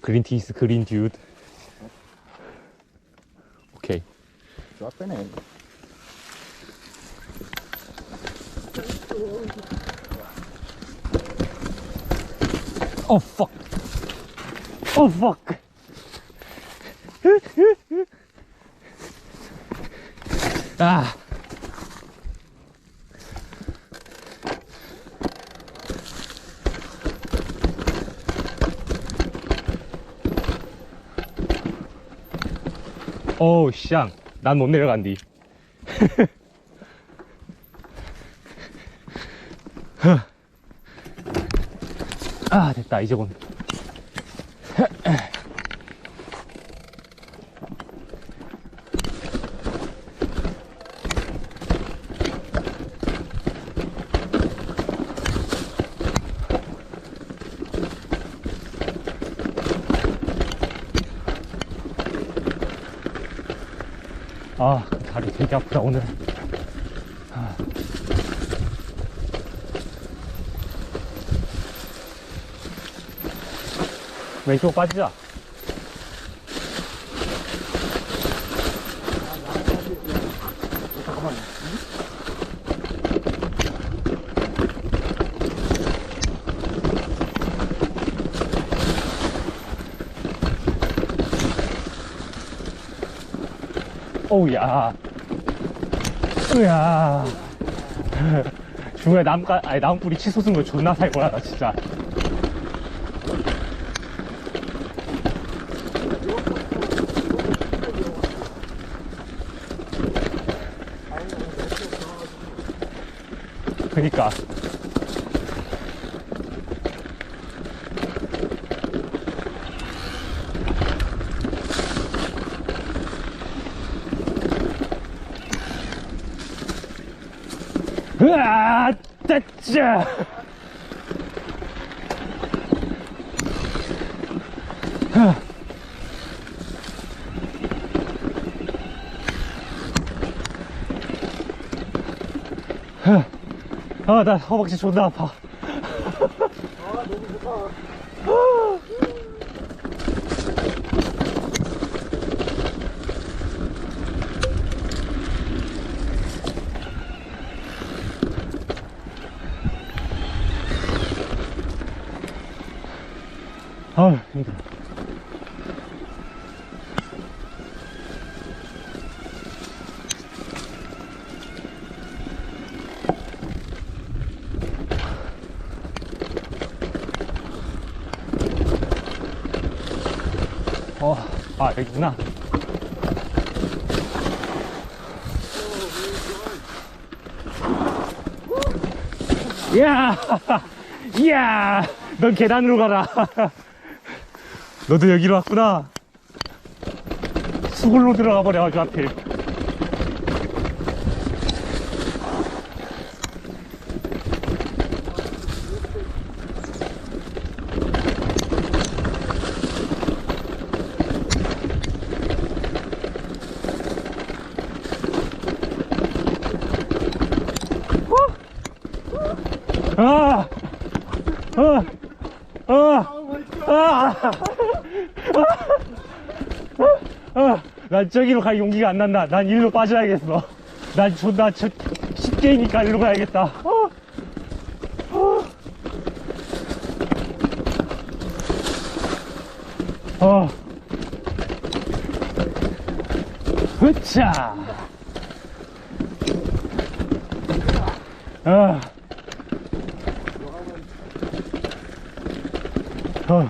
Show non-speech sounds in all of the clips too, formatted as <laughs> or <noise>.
그린티스 그린 듀드 오케이 쫙 빼네. 어 fuck. 어 fuck. 아 <laughs> 어우 쌍 난 못 내려간디. <laughs> 아 됐다. 이제 곧 아 다리 되게 아프다 오늘 아. 왼쪽 빠지자 오우야 으야. 중간에 나무가 아니 나무뿌리 치솟은 거 존나 살벌하다 진짜. 그니까 으아 따짜. 아, 나 허벅지 존나 아파. 아, 힘들어. 어, 아, 여기 구나. 이야! <laughs> 이야! 넌 계단으로 가라. <laughs> 너도 여기로 왔구나. 수골로 들어가 버려가지고 하필. 아! 아! 아! 아! 아! 난 저기로 갈 용기가 안 난다. 난 일로 빠져야겠어. 난 존나 저, 쉽게니까 일로 가야겠다. 어. 어. 어. 흐차! 아. 어.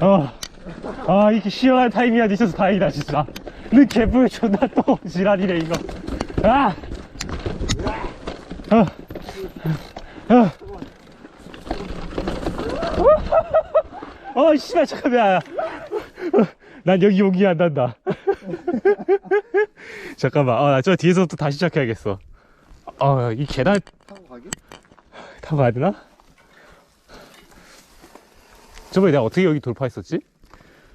어. 아, 이렇게 시원한 타이밍이 있어서 다행이다, 진짜. 너 개뿔 존나 또 지랄이네, 이거. 아! 어. 어. 어, 씨발, 잠깐만. 어, 난 여기 용기 안 난다. <laughs> 잠깐만, 아, 나저 뒤에서부터 다시 시작해야겠어. 어, 이 계단 타고 가게? 타고 가야 되나? 저번에 내가 어떻게 여기 돌파했었지?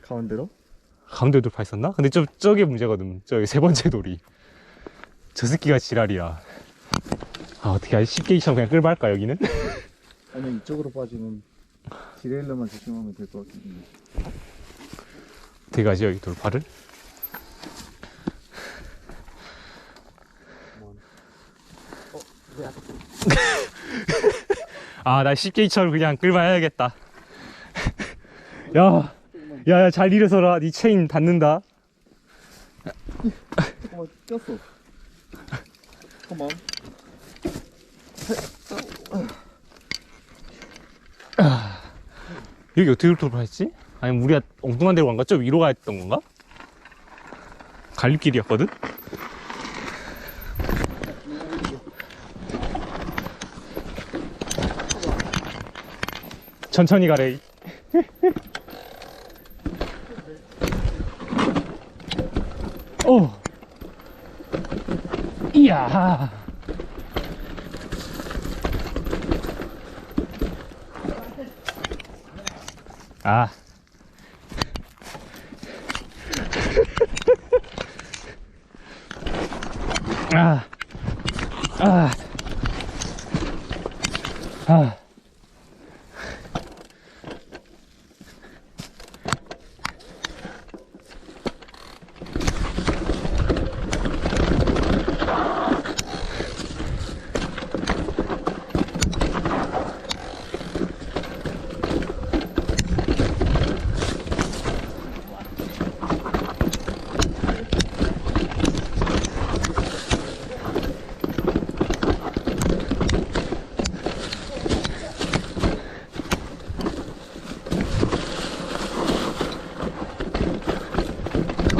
가운데로? 가운데 돌파했었나? 근데 저, 저게 문제거든. 저기 세 번째 돌이. 저 새끼가 지랄이야. 아, 어떻게 하지? 쉽게 이처럼 그냥 끌바 할까, 여기는? <laughs> 아니 이쪽으로 빠지는 디레일러만 조심하면 될 것 같은데. 어떻게 가지, 여기 돌파를? 아, 나 쉽게 이처럼 그냥 끌바 해야겠다. 야, 야, 야, 잘 일어서라. 니 체인 닿는다. 잠깐만 꼈어. 잠깐만. 여기 어떻게 돌파했지? 아니면 우리가 엉뚱한 데로 간 거죠? 위로 가야 했던 건가? 갈림길이었거든? 천천히 가래. 오. 이야. 아. <laughs> 아. 아. 아.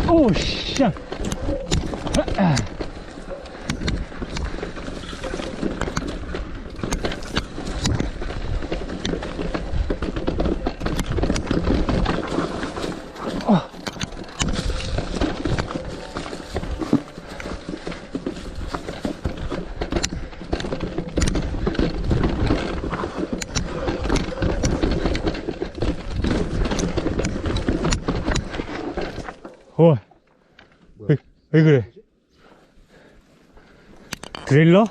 오, 씨. 아. 아. 아. 어, 왜, 왜 그래? 드릴러?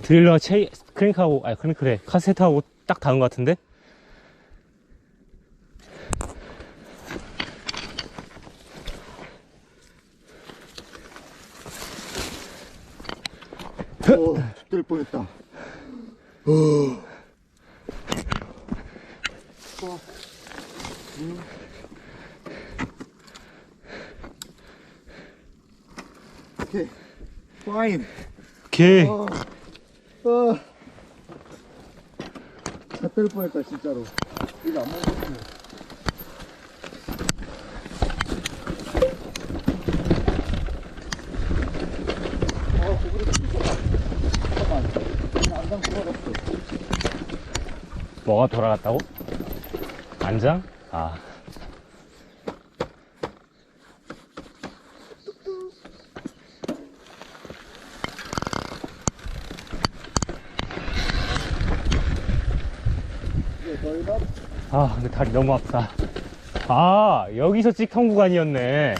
드릴러 체이, 크랭크하고, 아니, 크랭크래. 카세트하고 딱 닿은 것 같은데? 오, 죽될 뻔했다. 오 케이. 파인. 오케이. 어. 어. 죽될 뻔했다 진짜로. 이거 안 먹었어. 아, 고기를 찢어봐. 잠깐만. 안장 돌아갔어. 뭐가 돌아갔다고? 안장? 아. 이게 저희가 아, 근데 다리 너무 아프다. 아, 여기서 찍힌 구간이었네.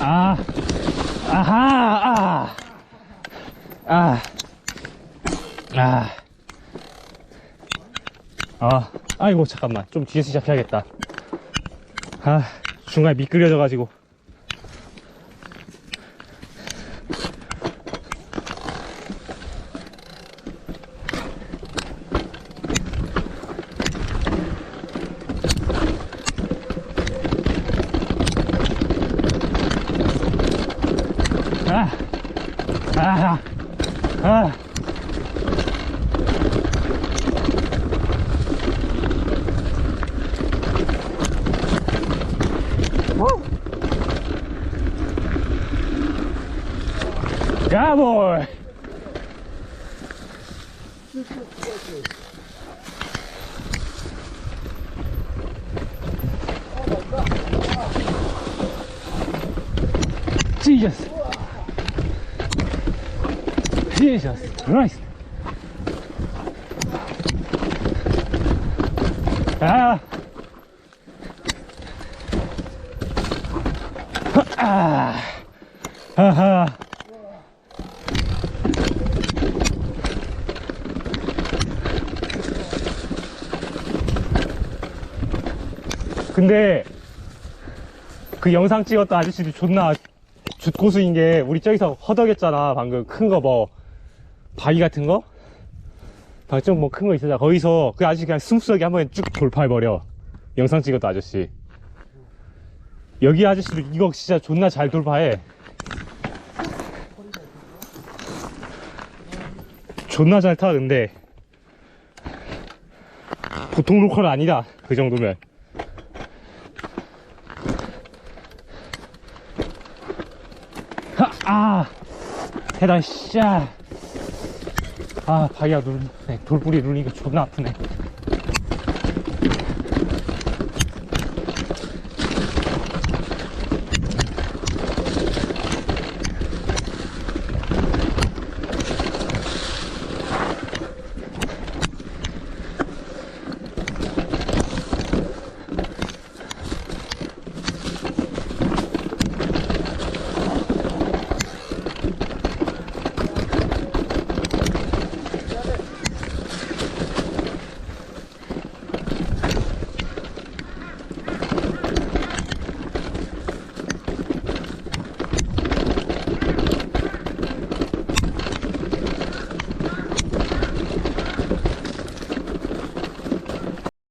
아, 아하, 아, 아, 아. 아, 아 이고, 잠깐만. 좀 뒤에서 시작해야겠다. 아, 중간에 미끄려져가지고. 아, 아, 아. Woo! Yeah, boy. Jesus. Jesus Nice. Ah. 아. 아하. 근데 그 영상 찍었던 아저씨도 존나 jut고수인 게 우리 저기서 허덕였잖아 방금 큰 거 뭐 바위 같은 거? 발전 뭐큰 거 있었잖아 거기서 그 아저씨 그냥 스무스하게 한 번에 쭉 돌파해버려 영상 찍었던 아저씨 여기 아저씨도 이거 진짜 존나 잘 돌파해. 존나 잘 타 근데. 보통 로컬 아니다 그 정도면. 하, 아! 대단 씨아 눌 네, 돌뿌리 눌리니까 존나 아프네